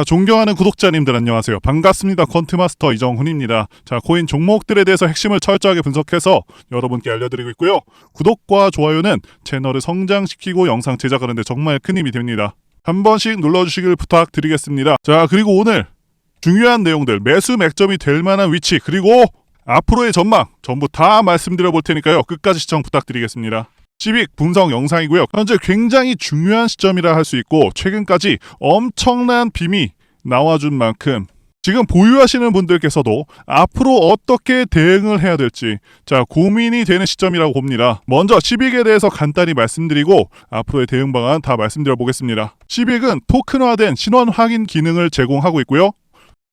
자, 존경하는 구독자님들 안녕하세요. 반갑습니다. 컨트마스터 이정훈입니다. 자, 코인 종목들에 대해서 핵심을 철저하게 분석해서 여러분께 알려드리고 있고요. 구독과 좋아요는 채널을 성장시키고 영상 제작하는데 정말 큰 힘이 됩니다. 한 번씩 눌러주시길 부탁드리겠습니다. 자, 그리고 오늘 중요한 내용들, 매수 맥점이 될 만한 위치, 그리고 앞으로의 전망 전부 다 말씀드려 볼 테니까요. 끝까지 시청 부탁드리겠습니다. 시빅 분석 영상이고요. 현재 굉장히 중요한 시점이라 할 수 있고 최근까지 엄청난 빔이 나와준 만큼 지금 보유하시는 분들께서도 앞으로 어떻게 대응을 해야 될지 자 고민이 되는 시점이라고 봅니다. 먼저 시빅에 대해서 간단히 말씀드리고 앞으로의 대응 방안 다 말씀드려 보겠습니다. 시빅은 토큰화된 신원 확인 기능을 제공하고 있고요.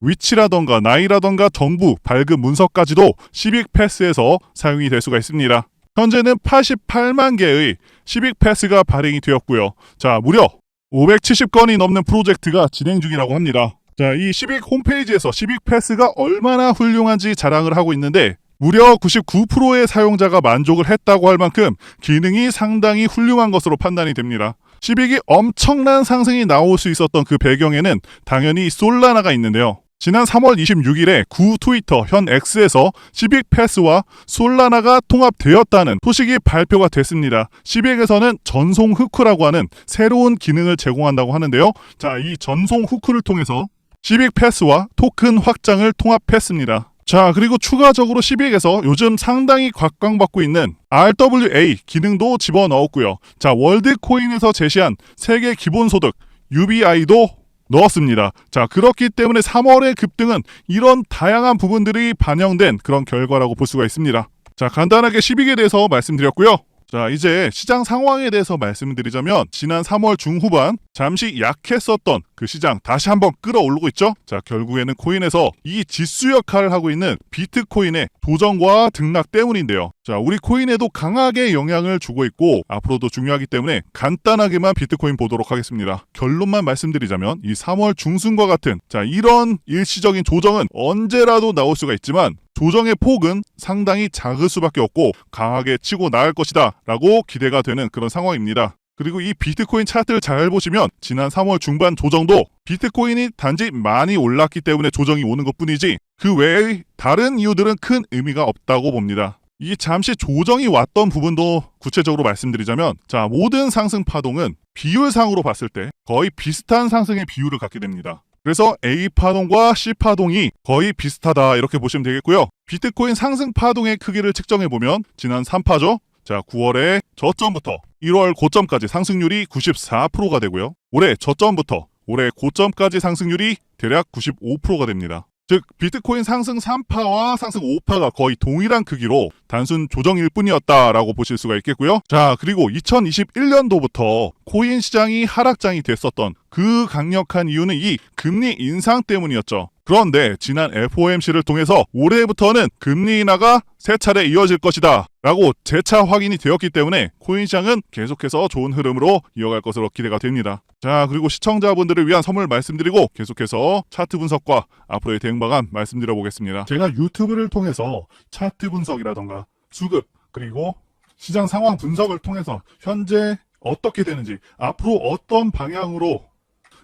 위치라던가 나이라던가 정부 발급 문서까지도 시빅 패스에서 사용이 될 수가 있습니다. 현재는 88만 개의 시빅 패스가 발행이 되었고요. 자, 무려 570건이 넘는 프로젝트가 진행 중이라고 합니다. 자, 이 시빅 홈페이지에서 시빅 패스가 얼마나 훌륭한지 자랑을 하고 있는데 무려 99%의 사용자가 만족을 했다고 할 만큼 기능이 상당히 훌륭한 것으로 판단이 됩니다. 시빅이 엄청난 상승이 나올 수 있었던 그 배경에는 당연히 솔라나가 있는데요. 지난 3월 26일에 구 트위터 현 X에서 시빅 패스와 솔라나가 통합되었다는 소식이 발표가 됐습니다. 시빅에서는 전송 후크라고 하는 새로운 기능을 제공한다고 하는데요. 자, 이 전송 후크를 통해서 시빅 패스와 토큰 확장을 통합했습니다. 자, 그리고 추가적으로 시빅에서 요즘 상당히 각광받고 있는 RWA 기능도 집어넣었고요. 자, 월드코인에서 제시한 세계 기본소득 UBI도 넣었습니다. 자, 그렇기 때문에 3월의 급등은 이런 다양한 부분들이 반영된 그런 결과라고 볼 수가 있습니다. 자, 간단하게 시빅에 대해서 말씀드렸고요. 자, 이제 시장 상황에 대해서 말씀드리자면 지난 3월 중후반 잠시 약했었던 그 시장 다시 한번 끌어오르고 있죠. 자, 결국에는 코인에서 이 지수 역할을 하고 있는 비트코인의 조정과 등락 때문인데요. 자, 우리 코인에도 강하게 영향을 주고 있고 앞으로도 중요하기 때문에 간단하게만 비트코인 보도록 하겠습니다. 결론만 말씀드리자면 이 3월 중순과 같은 자, 이런 일시적인 조정은 언제라도 나올 수가 있지만 조정의 폭은 상당히 작을 수밖에 없고 강하게 치고 나갈 것이다 라고 기대가 되는 그런 상황입니다. 그리고 이 비트코인 차트를 잘 보시면 지난 3월 중반 조정도 비트코인이 단지 많이 올랐기 때문에 조정이 오는 것 뿐이지 그 외의 다른 이유들은 큰 의미가 없다고 봅니다. 이 잠시 조정이 왔던 부분도 구체적으로 말씀드리자면 자 모든 상승 파동은 비율상으로 봤을 때 거의 비슷한 상승의 비율을 갖게 됩니다. 그래서 A 파동과 C 파동이 거의 비슷하다 이렇게 보시면 되겠고요. 비트코인 상승 파동의 크기를 측정해 보면 지난 3파죠. 자, 9월에 저점부터 1월 고점까지 상승률이 94%가 되고요. 올해 저점부터 올해 고점까지 상승률이 대략 95%가 됩니다. 즉 비트코인 상승 3파와 상승 5파가 거의 동일한 크기로 단순 조정일 뿐이었다라고 보실 수가 있겠고요. 자, 그리고 2021년도부터 코인 시장이 하락장이 됐었던 그 강력한 이유는 이 금리 인상 때문이었죠. 그런데 지난 FOMC를 통해서 올해부터는 금리 인하가 세 차례 이어질 것이다 라고 재차 확인이 되었기 때문에 코인 시장은 계속해서 좋은 흐름으로 이어갈 것으로 기대가 됩니다. 자 그리고 시청자분들을 위한 선물 말씀드리고 계속해서 차트 분석과 앞으로의 대응 방안 말씀드려 보겠습니다. 제가 유튜브를 통해서 차트 분석이라던가 수급 그리고 시장 상황 분석을 통해서 현재 어떻게 되는지 앞으로 어떤 방향으로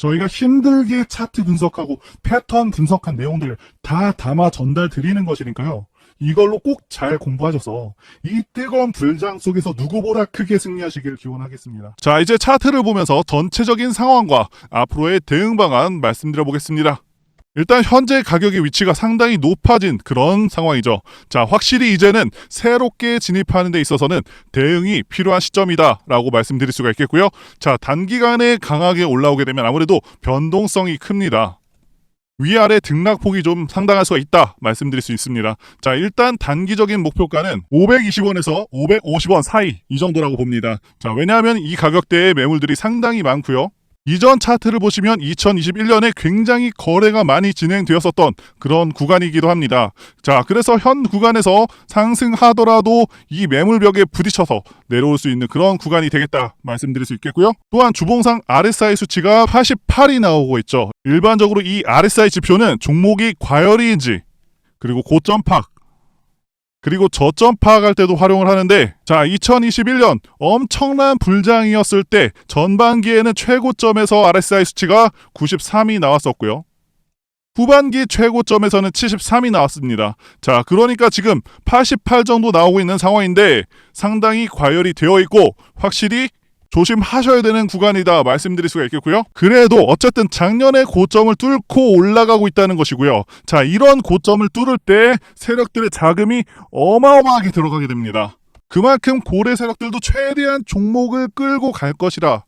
저희가 힘들게 차트 분석하고 패턴 분석한 내용들 다 담아 전달 드리는 것이니까요. 이걸로 꼭 잘 공부하셔서 이 뜨거운 불장 속에서 누구보다 크게 승리하시길 기원하겠습니다. 자, 이제 차트를 보면서 전체적인 상황과 앞으로의 대응 방안 말씀드려 보겠습니다. 일단 현재 가격의 위치가 상당히 높아진 그런 상황이죠. 자, 확실히 이제는 새롭게 진입하는 데 있어서는 대응이 필요한 시점이다라고 말씀드릴 수가 있겠고요. 자, 단기간에 강하게 올라오게 되면 아무래도 변동성이 큽니다. 위아래 등락폭이 좀 상당할 수가 있다 말씀드릴 수 있습니다. 자, 일단 단기적인 목표가는 520원에서 550원 사이 이 정도라고 봅니다. 자, 왜냐하면 이 가격대의 매물들이 상당히 많고요. 이전 차트를 보시면 2021년에 굉장히 거래가 많이 진행되었었던 그런 구간이기도 합니다. 자, 그래서 현 구간에서 상승하더라도 이 매물벽에 부딪혀서 내려올 수 있는 그런 구간이 되겠다 말씀드릴 수 있겠고요. 또한 주봉상 RSI 수치가 88이 나오고 있죠. 일반적으로 이 RSI 지표는 종목이 과열이인지 그리고 고점 파악 그리고 저점 파악할 때도 활용을 하는데 자 2021년 엄청난 불장이었을 때 전반기에는 최고점에서 RSI 수치가 93이 나왔었고요. 후반기 최고점에서는 73이 나왔습니다. 자, 그러니까 지금 88 정도 나오고 있는 상황인데 상당히 과열이 되어 있고 확실히 조심하셔야 되는 구간이다 말씀드릴 수가 있겠고요. 그래도 어쨌든 작년에 고점을 뚫고 올라가고 있다는 것이고요. 자, 이런 고점을 뚫을 때 세력들의 자금이 어마어마하게 들어가게 됩니다. 그만큼 고래 세력들도 최대한 종목을 끌고 갈 것이라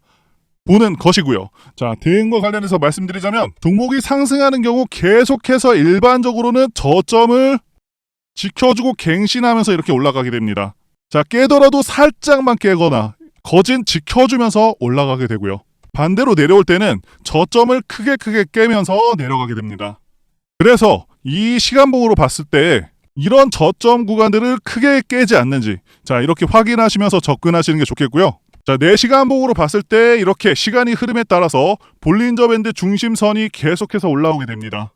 보는 것이고요. 자, 대응과 관련해서 말씀드리자면 종목이 상승하는 경우 계속해서 일반적으로는 저점을 지켜주고 갱신하면서 이렇게 올라가게 됩니다. 자, 깨더라도 살짝만 깨거나 거진 지켜주면서 올라가게 되고요. 반대로 내려올 때는 저점을 크게 크게 깨면서 내려가게 됩니다. 그래서 이 시간봉으로 봤을 때 이런 저점 구간들을 크게 깨지 않는지 자 이렇게 확인하시면서 접근하시는 게 좋겠고요. 자 4시간 봉으로 봤을 때 이렇게 시간이 흐름에 따라서 볼린저 밴드 중심선이 계속해서 올라오게 됩니다.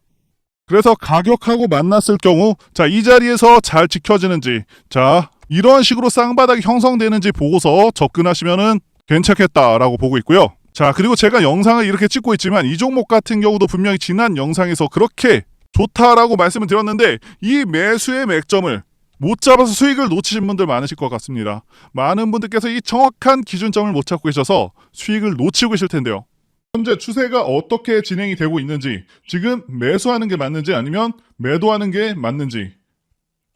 그래서 가격하고 만났을 경우 자 이 자리에서 잘 지켜지는지 자 이런 식으로 쌍바닥이 형성되는지 보고서 접근하시면은 괜찮겠다라고 보고 있고요. 자, 그리고 제가 영상을 이렇게 찍고 있지만 이 종목 같은 경우도 분명히 지난 영상에서 그렇게 좋다라고 말씀을 드렸는데 이 매수의 맥점을 못 잡아서 수익을 놓치신 분들 많으실 것 같습니다. 많은 분들께서 이 정확한 기준점을 못 찾고 계셔서 수익을 놓치고 계실 텐데요. 현재 추세가 어떻게 진행이 되고 있는지, 지금 매수하는 게 맞는지 아니면 매도하는 게 맞는지,